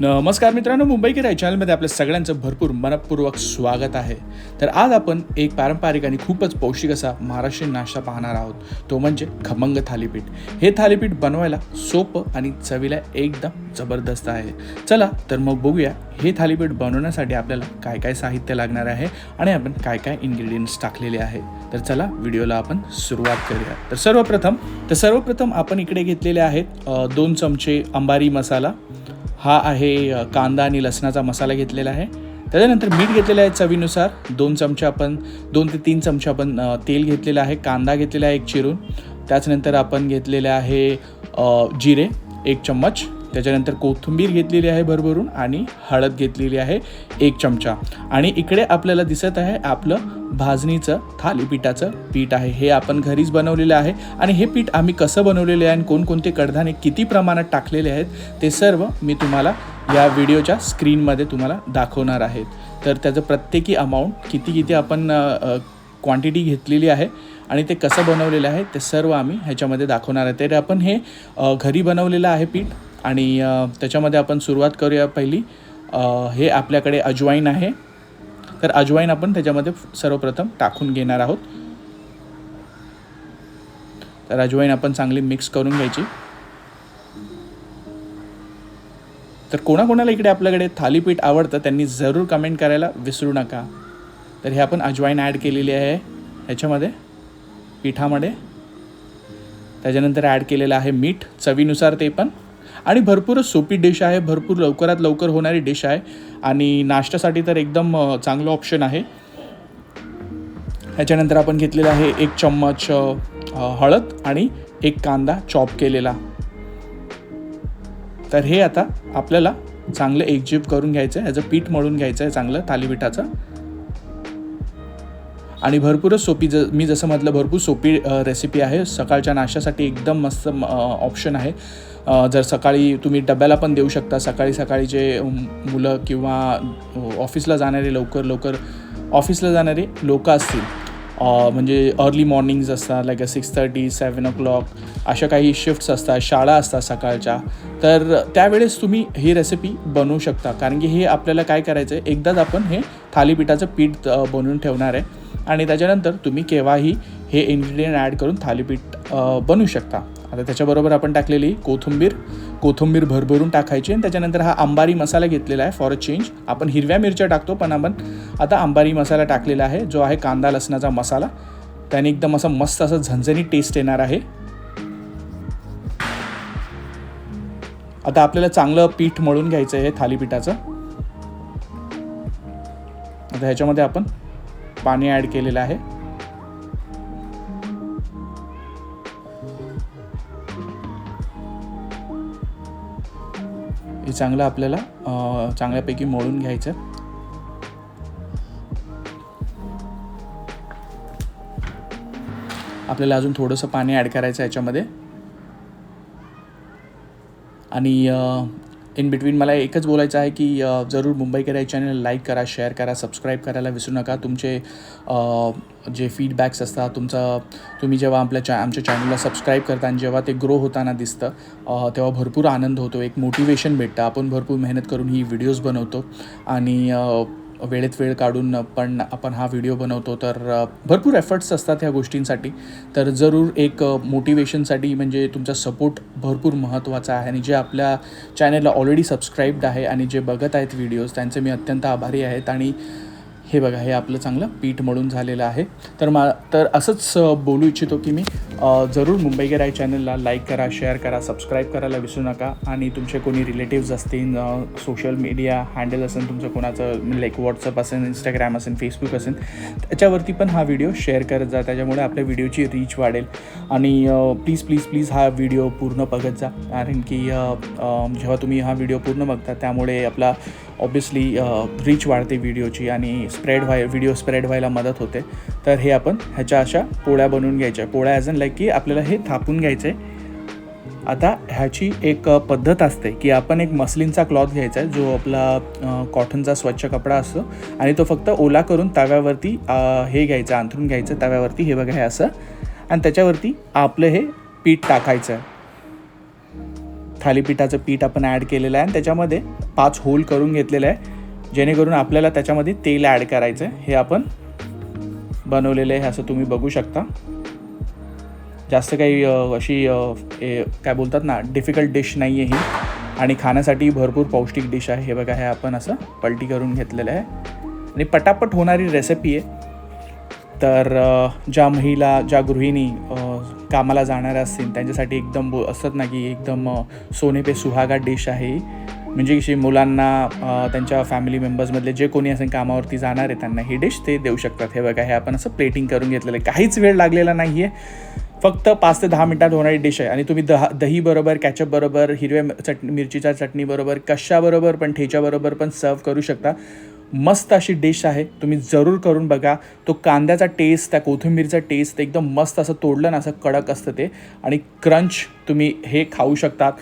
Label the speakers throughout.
Speaker 1: नमस्कार मित्रांनो मुंबई किराय चॅनलमध्ये आपल्या सगळ्यांचं भरपूर मनपूर्वक स्वागत आहे. तर आज आपण एक पारंपरिक आणि खूपच पौष्टिक असा महाराष्ट्रीयन नाश्ता पाहणार आहोत. तो म्हणजे खमंग थालीपीठ. हे थालीपीठ बनवायला सोपं आणि चवीला एकदम जबरदस्त आहे. चला तर मग बघूया हे थालीपीठ बनवण्यासाठी आपल्याला काय काय साहित्य लागणार आहे आणि आपण काय काय इन्ग्रेडियंट्स टाकलेले आहे. तर चला व्हिडिओला आपण सुरुवात करूया. तर सर्वप्रथम तर सर्वप्रथम आपण इकडे घेतलेले आहेत दोन चमचे अंबारी मसाला हा आहे कांदा आणि लसणाचा मसाला घेतलेला आहे. त्याच्यानंतर मीठ घेतलेलं आहे चवीनुसार. दोन चमचे आपण दोन ते तीन चमचे आपण तेल घेतलेलं आहे कांदा घेतलेला आहे एक चिरून. त्याचनंतर आपण घेतलेले आहे जिरे एक चम्मच. त्याच्यानंतर कोथिंबीर घेतलेली आहे भरभरून आणि हळद घेतलेली आहे एक चमचा. आणि इकडे आपल्याला दिसत आहे आपलं भाजणीचं थालीपीठाचं पीठ आहे. हे आपण घरीच बनवलेलं आहे. आणि हे पीठ आम्ही कसं बनवलेले आहे आणि कोणकोणते कडधान्य किती प्रमाणात टाकलेले आहेत ते सर्व मी तुम्हाला या व्हिडिओच्या स्क्रीनमध्ये तुम्हाला दाखवणार आहेत. तर त्याचं प्रत्येकी अमाऊंट किती किती आपण क्वांटिटी घेतलेली आहे आणि ते कसं बनवलेलं आहे ते सर्व आम्ही ह्याच्यामध्ये दाखवणार आहे. तर आपण हे घरी बनवलेलं आहे पीठ. आणि त्याच्यामध्ये आपण सुरुवात करूया पहिली. हे आपल्याकडे अजवाईन आहे. तर अजवाईन आपण त्याच्यामध्ये सर्वप्रथम टाकून घेणार आहोत. तर अजवाईन आपण चांगली मिक्स करून घ्यायची. तर कोणाकोणाला इकडे आपल्याकडे थालीपीठ आवडतं त्यांनी जरूर कमेंट करायला विसरू नका. तर हे आपण अजवाईन ॲड केलेली आहे. ह्याच्यामध्ये पिठामध्ये. त्याच्यानंतर ॲड केलेलं आहे मीठ. चवीनुसार ते पण. आणि भरपूरच सोपी डिश आहे भरपूर लवकरात लवकर होणारी डिश आहे. आणि नाश्त्यासाठी तर एकदम चांगलं ऑप्शन आहे. ह्याच्यानंतर आपण घेतलेलं आहे एक चम्मच हळद आणि एक कांदा चॉप केलेला. तर हे आता आपल्याला चांगलं एकजीव करून घ्यायचं आहे ह्याचं पीठ मळून घ्यायचं आहे चांगलं थालीपीठाचं. आणि भरपूरच सोपी ज मी जसं म्हटलं भरपूर सोपी रेसिपी आहे. सकाळच्या नाश्त्यासाठी एकदम मस्त ऑप्शन आहे. जर सकाळी तुम्ही डब्याला पण देऊ शकता. सकाळी सकाळी जे मुलं किंवा ऑफिसला जाणारे लवकर लवकर ऑफिसला जाणारे लोकं असतील म्हणजे अर्ली मॉर्निंग्ज असतात like six thirty seven o'clock अशा काही शिफ्ट्स असतात शाळा असतात सकाळच्या. तर त्यावेळेस तुम्ही ही रेसिपी बनवू शकता. कारण की हे आपल्याला काय करायचं आहे एकदाच आपण हे थालीपीठाचं पीठ बनवून ठेवणार आहे. आणि त्याच्यानंतर तुम्ही केव्हाही हे इन्ग्रेडियंट ॲड करून थालीपीठ बनवू शकता. आता त्याच्याबरोबर आपण टाकलेली कोथिंबीर. कोथिंबीर भरभरून टाकायची आणि त्याच्यानंतर हा अंबारी मसाला घेतलेला आहे फॉर अ चेंज आपण हिरव्या मिरच्या टाकतो पण आपण आता अंबारी मसाला टाकलेला आहे जो आहे कांदा लसणाचा मसाला. त्याने एकदम असं मस्त असं झणझणी टेस्ट येणार आहे. आता आपल्याला चांगलं पीठ मळून घ्यायचं आहे थालीपीठाचं. आता ह्याच्यामध्ये आपण पाणी ॲड केलेलं आहे. हे चांगलं आपल्याला चांगल्यापैकी मळून घ्यायचं. आपल्याला अजून थोडंसं पाणी ॲड करायचं याच्यामध्ये. आणि इन बिटवीन मला एकच बोलायचं आहे की जरूर मुंबईकर या चॅनल लाईक करा शेअर करा सबस्क्राईब करायला विसरू नका. तुमचे जे फीडबॅक्स असतात तुमचं तुम्ही जेव्हा आपल्या चॅ आमच्या चॅनलला सबस्क्राईब करता आणि जेव्हा ते ग्रो होताना दिसतं तेव्हा भरपूर आनंद होतो. एक मोटिवेशन भेटतं. आपण भरपूर मेहनत करून ही व्हिडिओज बनवतो. आणि वेळेत वेळ काढून पण आपण हा व्हिडिओ बनवतो तर भरपूर एफर्ट्स असतात ह्या गोष्टींसाठी. तर जरूर एक मोटिवेशनसाठी म्हणजे तुमचा सपोर्ट भरपूर महत्त्वाचा आहे आणि जे आपल्या चॅनलला ऑलरेडी सबस्क्राईब्ड आहे आणि जे बघत आहेत व्हिडिओज त्यांचे मी अत्यंत आभारी आहेत आणि हे बघा हे आपलं चांगलं पीठ मळून झालेलं आहे. तर मा तर असंच बोलू इच्छितो की मी जरूर मुंबई आहे चॅनलला लाईक करा शेअर करा सबस्क्राईब करायला विसरू नका. आणि तुमचे कोणी रिलेटिव्ज असतील सोशल मीडिया हँडल असेल तुमचं कोणाचं लाईक व्हॉट्सअप असेल इंस्टाग्राम असेल फेसबुक असेल त्याच्यावरती पण हा व्हिडिओ शेअर करत जा. त्याच्यामुळे आपल्या व्हिडिओची रीच वाढेल. आणि प्लीज प्लीज प्लीज हा व्हिडिओ पूर्ण बघत जा. कारण की जेव्हा तुम्ही हा व्हिडिओ पूर्ण बघता त्यामुळे आपला ऑब्विसली रीच वाढते व्हिडिओची. आणि स्प्रेड व्हाय व्हिडिओ स्प्रेड व्हायला मदत होते. तर हे आपण ह्याच्या अशा पोळ्या बनवून घ्यायच्या. पोळ्या ॲज अन लाईक की आपल्याला हे थापून घ्यायचं आहे आता ह्याची एक पद्धत असते की आपण एक मसलिनचा क्लॉथ घ्यायचा आहे जो आपला कॉटनचा स्वच्छ कपडा असतो. आणि तो फक्त ओला करून तव्यावरती हे घ्यायचं अंथरून घ्यायचं तव्यावरती हे बघा हे असं. आणि त्याच्यावरती आपलं हे पीठ टाकायचं आहे. थालीपीठाचं पीठ आपण ॲड केलेलं आहे आणि त्याच्यामध्ये पाच होल करून घेतलेलं आहे. जेणेकरून आपल्याला त्याच्यामध्ये तेल ॲड करायचं आहे. हे आपण बनवलेलं आहे असं तुम्ही बघू शकता. जास्त काही अशी ए, काय बोलतात ना डिफिकल्ट डिश नाही आहे ही. आणि खाण्यासाठी भरपूर पौष्टिक डिश आहे. हे बघा हे आपण असं पलटी करून घेतलेलं आहे. आणि पटापट होणारी रेसिपी आहे. तर ज्या महिला ज्या गृहिणी कामाला जाणाऱ्या असतील त्यांच्यासाठी एकदम बो असतात ना की एकदम सोने पे सुहागा डिश आहे. म्हणजे कशी मुलांना त्यांच्या फॅमिली मेंबर्समधले जे कोणी असेल कामावरती जाणार आहे त्यांना ही डिश ते देऊ शकतात. हे बघा हे आपण असं प्लेटिंग करून घेतलेलं आहे. काहीच वेळ लागलेला नाही आहे फक्त पाच ते दहा मिनटात होणारी डिश आहे. आणि तुम्ही दहा दही बरोबर कॅचअप बरोबर हिरव्या चटणी मिरचीच्या चटणीबरोबर कशाबरोबर पण ठेच्याबरोबर पण सर्व करू शकता. मस्त अशी डिश आहे. तुम्ही जरूर करून बघा. तो कांद्याचा टेस्ट त्या कोथिंबीरचा टेस्ट एकदम मस्त असं तोडलं ना असं कडक असतं ते. आणि क्रंच तुम्ही हे खाऊ शकतात.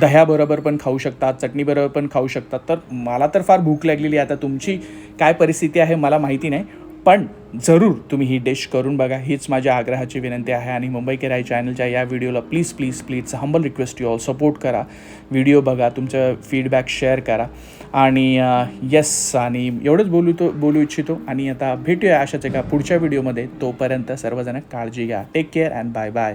Speaker 1: दह्याबरोबर पण खाऊ शकतात चटणीबरोबर पण खाऊ शकतात. तर मला तर फार भूक लागलेली आहे आता तुमची. काय परिस्थिती आहे मला माहिती नाही. पण जरूर तुम्ही ही डिश करून बघा. हीच माझ्या आग्रहाची विनंती आहे आणि मुंबई केराई चॅनलच्या या व्हिडिओला please please please humble request you all support करा. व्हिडिओ बघा तुमचं फीडबॅक शेअर करा. आणि येस आणि एवढंच बोलू तो बोलू इच्छितो. आणि आता भेटूया अशाच एका पुढच्या व्हिडिओमध्ये तोपर्यंत सर्वजण काळजी घ्या. Take care and bye bye